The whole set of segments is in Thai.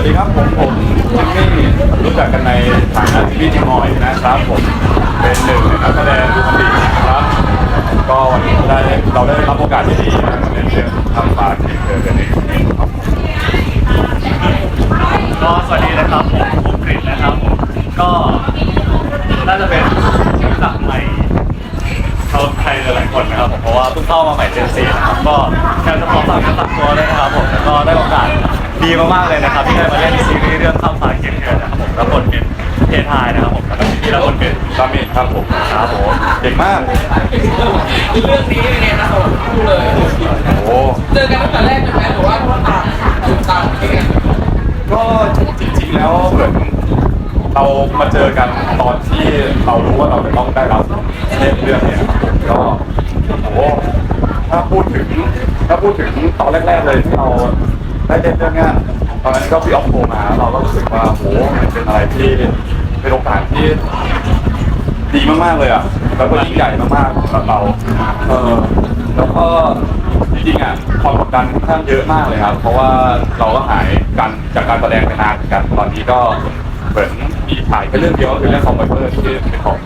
วัสดีครับผมผมจิมมี่รู้จักกันในฐานะจิมมี่จิมอยนะครับผมเป็นหนึ่งในนักแสดงคนดีนะครับ ก็วันนี้ได้เราได้รับโอกาสที่ดีนะมาเล่นเรื่องทำปาร์ตี้เกิดกันเองครับก็สวัสดีนะครับผมผมกฤษนะครับผมก็น่าจะเป็นหลักใหม่ชาวไทยหลายๆคนนะครับผมเพราะว่าเพิ่งเข้ามาใหม่เจนซีนะครับก็แค่จะขอฝากกันฝากตัวด้วยนะครับผมแล้วก็ได้ ดีมากๆเลยนะครับที่ได้มาเล่นซีรีส์เรื่องข้ามฟ้าเขียนเดือนนะครับผมรับบทเป็นเททายนะครับผมแล้วก็ที่รับบทเป็นซามิครับผมครับผมเก่งมาก เรื่องนี้เป็นไงนะสำหรับคู่เลย โอ้เจอกันตั้งแต่แรกเลยไหมหรือว่าต่างจุดต่างกันก็จริงๆแล้วเหมือนเรามาเจอกันตอนที่เรารู้ว่าเราจะต้องได้รับเล่นเรื่องเนี้ยครับผมก็โอ้โหถ้าพูดถึงถ้าพูดถึงตอนแรกๆเลยที่เรา ได้เล่นเรื่องเนี้ยตอนนั้นก็พี่ออฟโทรมาเราก็รู้สึกว่าโอ้โหมันเป็นอะไรที่เป็นโอกาสที่ดีมากๆเลยอะแล้วก็ยิ่งใหญ่มากๆสำหรับเราเออแล้วก็จริงๆอะความกดดันค่อนข้างเยอะมากเลยครับ เพราะว่าเราก็หายกันจากการแสดงไปนานเหมือนกันตอนนี้ก็เหมือนมีถ่ายแค่เรื่องเดียวก็คือเรื่องของไบเบอร์ที่เป็นของ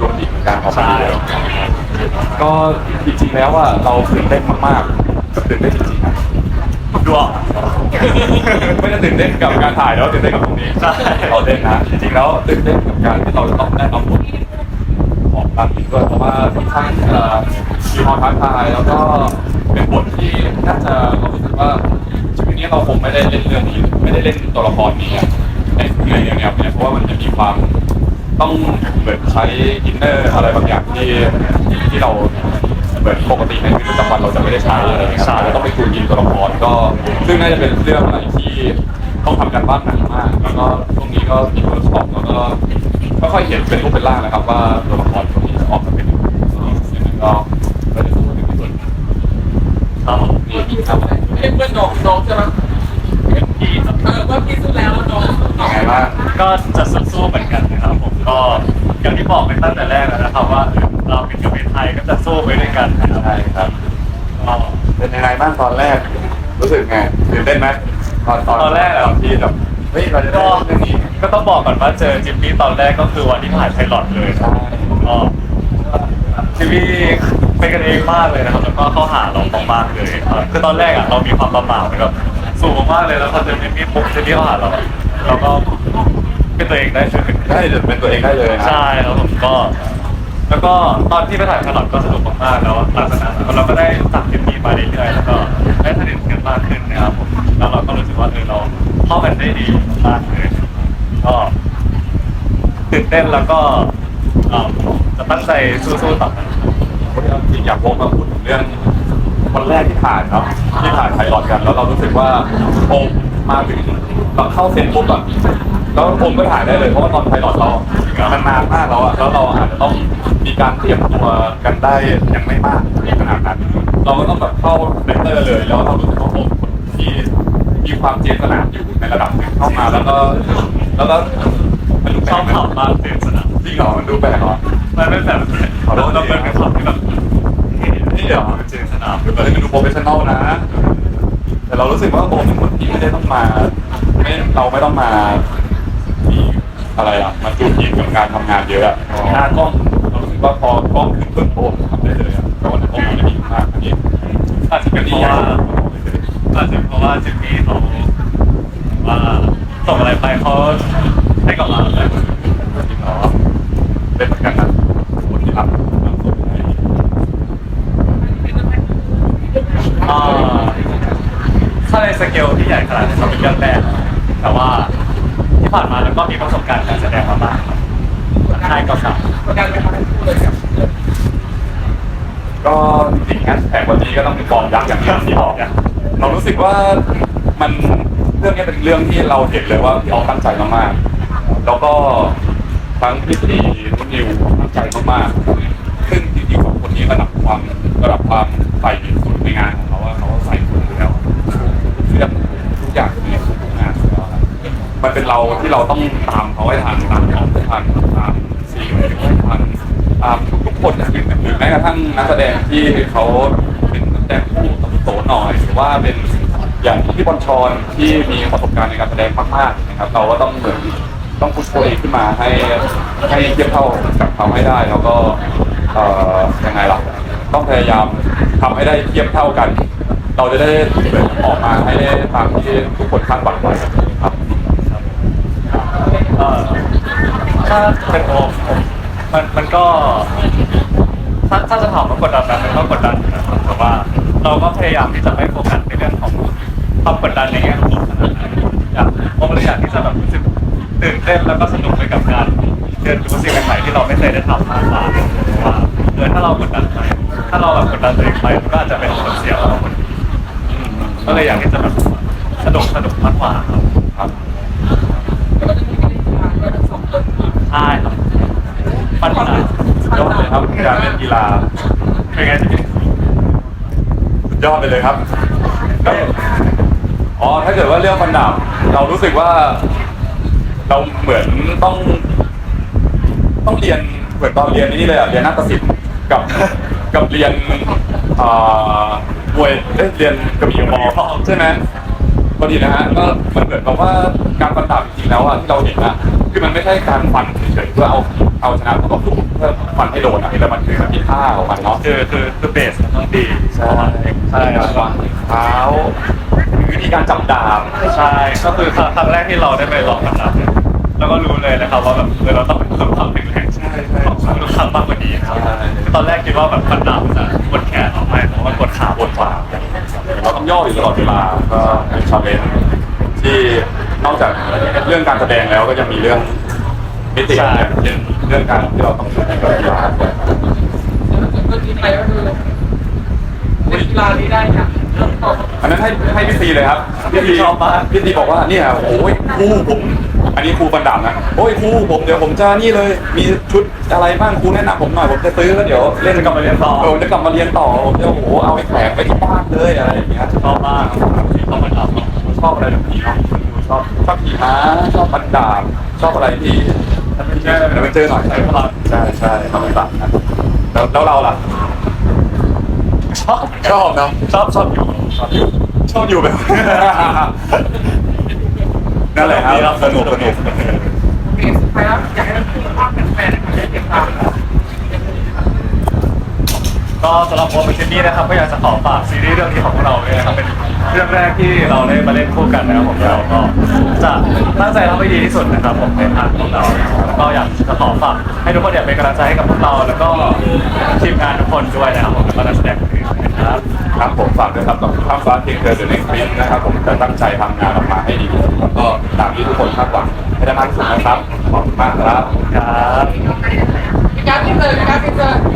ดวงดีเหมือนกันของใช่เดียวก็จริงๆแล้วอะเราตื่นเต้นมากๆตื่นเต้นจริง ๆอะดวงไม่ได้ตื่นเต้นกับการถ่ายแล้วตื่นเต้นกับตรงนี้ใช่เราเต้นนะจริงๆแล้วตื่นเต้นกับการที่เราจะต้องได้รับบทของตามอีกด้วยเพราะว่าค่อนข้างเอ่อมีความท้าทายแล้วก็เป็นบทที่น่าจะเรารู้สึกว่าชีวิตนี้เราคงไม่ได้เล่นเรื่องนี้ไม่ได้เล่นตัวละครนี้อะในในแนวๆเนี้ยเพราะว่ามันจะมีความต้องเหมือนใช้อินเนอร์อะไรบางอย่างที่ที่เราเห มือนปกติในชีวิตประจำวันเราจะไม่ได้ใช้อะไรอย่างเงี้ยใช่เราต้องไปคุยกินตัวละครก็ ซึ่งน่าจะเป็นเรื่องอะไรที่ต้องทำกันบ้านหนักมาก แล้วก็ช่วงนี้ก็มีเวิร์กช็อปแล้วก็ค่อยๆเห็นเป็นรูปเป็นร่างนะครับ ว่าตัวละครตัวนี้จะออกมาเป็นยังไงก็ก็จะพูดถึงที่สุดครับผมนี่ครับเรียกเพื่อนน้องน้องใช่ไหมพี่ครับเออว่าพี่สุดแล้วน้องน้องยังไงบ้างก็จะสู้ๆเหมือนกันนะครับผมก็อย่างที่บอกไปตั้งแต่แรกแล้วนะครับว่า เราเป็นกับเป็นไทยก็จะสู้ไปด้วยกันนะครับใช่ครับก็เป็นยังไงบ้างตอนแรก รู้สึกไงตื่นเต้นไหมตอนตอนตอนแรกอะตอนที่แบบเฮ้ยเราจะได้ก็เล่นเรื่องนี้ก็ต้องบอกก่อนว่าเจอจิมมี่ตอนแรกก็คือวันที่ถ่ายไพลอตเลยครับก็จิมมี่เป็นกันเองมากเลยนะครับแล้วก็เข้าหาเรามากๆเลยครับคือตอนแรกอะเรามีความประหม่าเหมือนกับสูงมากๆเลยแล้วพอเจอจิมมี่ปุ๊บจิมมี่เข้าหาเราเราก็เป็นตัวเองได้เลยได้เดี๋ยวเป็นตัวเองได้เลยนะใช่แล้วผมก็ แล้วก็ตอนที่ไปถ่ายไพลอตก็สนุกมากๆแล้วหลังจากนั้นเราก็ได้ตักจิมมี่มาเรื่อยๆแล้วก็ได้สนิทกันมากขึ้นนะครับผมแล้วเราก็รู้สึกว่าเออเราเข้ากันได้ดีมากเลยก็ตื่นเต้นแล้วก็จะตั้งใจสู้ๆต่อไปจริงอยากวกมาพูดถึงเรื่องวันแรกที่ถ่ายเนาะที่ถ่ายไพลอตกัน แล้วเรารู้สึกว่าโอมมาถึงเราเข้าเซ็นปุ๊บอะ แล้วโอมก็ถ่ายได้เลยเพราะว่าตอนไพลอตเรามันนานมากแล้วอะแล้วเราอาจจะต้องมีการเตรียมตัวกันได้ยังไม่มากขนาดนั้นเราก็ต้องแบบเข้าเลเตอร์เลย แล้วเรารู้สึกว่าโอมคนที่มีความเจตนาอยู่ในระดับหนึงเข้ามาแล้วก็แล้วก็มันดูแปชลอบกไหมขับมากเต็มสนามจริงเหรอมันดูแปลกเหรอมันไม่แบบเราเราเป็นขับที่แบบนี่เหรอเจนสนามคือแบบให้มันดูโปรเฟชชั่นอลนะ แต่เรารู้สึกว่าโอมเป็นคนที่ไม่ได้ต้องมาไม่เราไม่ต้องมา อะไรอะมาจูนยินกับการทำงานเยอะอะหน้ากล้องเรารู้สึกว่าพอกล้องขึ้นปุ๊บโอมทำได้เลยอะแต่วันนั้นโอมทำได้ดีมากอันนี้อาจจะเป็นเพราะว่าอาจจะเพราะว่าจิมมี่เขาว่าส่งอะไรไปเขาให้กับเราเลย จริงเหรอเป็นเหมือนกันนะคนที่รับรับส่งให้ อ่าถ้าในสเกลที่ใหญ่ขนาดนี้เขาเป็นเรื่องแรกแต่ว่าที่ผ่านมาแล้วก็มีประสบการณ์การแสดงมาบ้าง ใช่ก็สามกดดันไปทำให้คู่เลยครับก็จริงๆแฮชแท็กวันนี้ก็ต้องเป็นกองยักษ์อย่างที่บอกเนี่ยเรารู้สึกว่ามันเรื่องนี้เป็นเรื่องที่เราเห็นเลยว่าพี่ออฟตั้งใจมากๆแล้วก็ทั้งพี่ตีนุ่นนิวตั้งใจมากๆซึ่งจริงๆสองคนนี้ระดับความระดับความใส่สุดในงานของเขาว่าเขาใส่สุดอยู่แล้วทุกเรื่องทุกอย่างในทุกงานอยู่แล้วมันเป็นเราที่เราต้องตามเขาให้ทันตามเขาให้ทันตามามทุกๆคนอย่างอื่นหรือแม้กระทั่งนักแสดงที่เขาเป็นนักแสดงคู่ตโตหน่อยหรือว่าเป็นอย่างพี่บอลชอนที่มีประสบการณ์ในการแสดงมากๆนะครับเราก็ต้องเหมือนต้องพุชตัวเองขึ้นมาให้ให้เทียบเท่ากับเขาให้ได้ แล้วก็เอ่อยังไงล่ะต้องพยายามทำให้ได้เทียบเท่ากัน เราจะได้ออกมาให้ได้ตามที่ทุกคนคาดหวังไว้ครับถ้าเป็นโอมผม มันมันก็ ถ้าถ้าจะถามว่ากดดันไหมมันก็กดดันนะครับแต่ว่า เราก็พยายามที่จะไม่โฟกัสในเรื่องของความกดดันในแง่ของขนาดนั้นอยากผมเลยอยากที่จะแบบรู้สึกตื่นเต้นแล้วก็สนุกไปกับการเรียนรู้สิ่งใหม่ๆที่เราไม่เคยได้ทำมาก่อนเพราะว่าเออถ้าเรากดดันไปถ้าเราแบบกดดันตัวเองไปมันก็อาจจะเป็นผลเสียกับเราคนอื่นอืมก็เลยอยากที่จะแบบสนุกสนุกมากกว่าครับครับก็จะมีกิจกรรมด้วยทั้งสองคนใช่ครับ ปัญหาสุดยอดเลยครับการเล่นกีฬาเป็นไงจะเป็นสุดยอดไปเลยครับอ๋อถ้าเกิดว่าเรื่องฟันดาบเรารู้สึกว่าเราเหมือนต้อง ต้องเรียนเหมือนตอนเรียนนี่เลยอะเรียนนาฏศิลป์กับกับเรียนอ่ามวยเอ้ยเรียนกระบี่มอใช่ไหมพอดีนะฮะก็มันเหมือนกับว่าการฟันดาบจริงๆแล้วอะที่เราเห็นอะ คือมันไม่ใช่การฟันเฉยๆเพื่อเอาเอาชนะคู่ต่อสู้เพื่อฟันให้โดนอะแต่มันคือมันมีท่าของมันเนาะคือคือคือเบสมันต้องดีใช่ใช่ครับวางเท้าวิธีการจับดาบใช่ก็คือครั้งครั้งแรกที่เราได้ไปลองกันนะแล้วก็รู้เลยนะครับว่าแบบเออเราต้องเป็นคนความแข็งแรงใช่ใช่ของทุกครั้งมากกว่านี้ครับใช่ตอนแรกคิดว่าแบบฟันดาบมันจะกดแขนออกไปเพราะว่ากดขาปวดขวาเราต้องย่ออยู่ตลอดเวลาก็เป็นชาเลนจ์ที่ นอกจากเรื่องการแสดงแล้วก็ยังมีเรื่องมิติเนี่ยเรื่องเรื่องการที่เราต้องฝึกกับกีฬาด้วยแล้วถ้าเกิดเมื่อกี้ไปก็คือเล่นกีฬานี้ได้อย่างเริ่มต้นอันนั้นให้ให้พี่ซีเลยครับพี่ซีชอบมากพี่ซีบอกว่าเนี่ยโอ้ยครูผม อันนี้ครูบันดาบนะโอ้ยครูผมเดี๋ยวผมจะนี่เลย มีชุดอะไรบ้างครูแนะนำผมหน่อยผมจะซื้อแล้วเดี๋ยวเล่นจะกลับมาเรียนต่อเออจะกลับมาเรียนต่อผมจะโอ้โหเอาไปแขวนไปที่บ้านเลยอะไรอย่างเงี้ยชอบมากชอบมันดาบชอบอะไรแบบนี้เนาะ ชอบชอบขี่ม้าชอบบันดาบชอบอะไรที่ที่เดี๋ยวไปเจอหน่อยใช่พลังใช่ใช่ทำบันดาบนะแล้วแล้วเราล่ะ ชอบชอบเนาะชอบชอบอยู่ชอบอยู่ชอบอยู่แบบ นั่นแหละครับสนุกสนุก โอเคสุดท้ายแล้วอยากให้ทุกคนภาพเป็นแฟนๆได้ติดตามครับ ก็สำหรับโอมเชนนี่นะครับก็อยากจะขอฝากซีรีส์เรื่องนี้ของพวกเราเลยนะครับเป็นเรื่องแรกที่เราได้มาเล่นคู่กันนะครับผมเราก็จะตั้งใจทำให้ดีที่สุดนะครับผมในทางของเราแล้วก็อยากจะขอฝากให้ทุกคนเนี่ยเป็นกำลังใจให้กับพวกเรา แล้วก็ทีมงานทุกคนด้วยนะครับผมแล้วก็นักแสดงคนอื่นนะครับครับผมฝากด้วยครับกับข้ามฟ้าเพียงเธอเดอะเน็กซ์พินะครับผมจะตั้งใจทำงานออกมาให้ดีที่สุดแล้วก็ตามที่ทุกคนคาดหวังให้ได้มากที่สุดนะครับขอบคุณมากครับครับ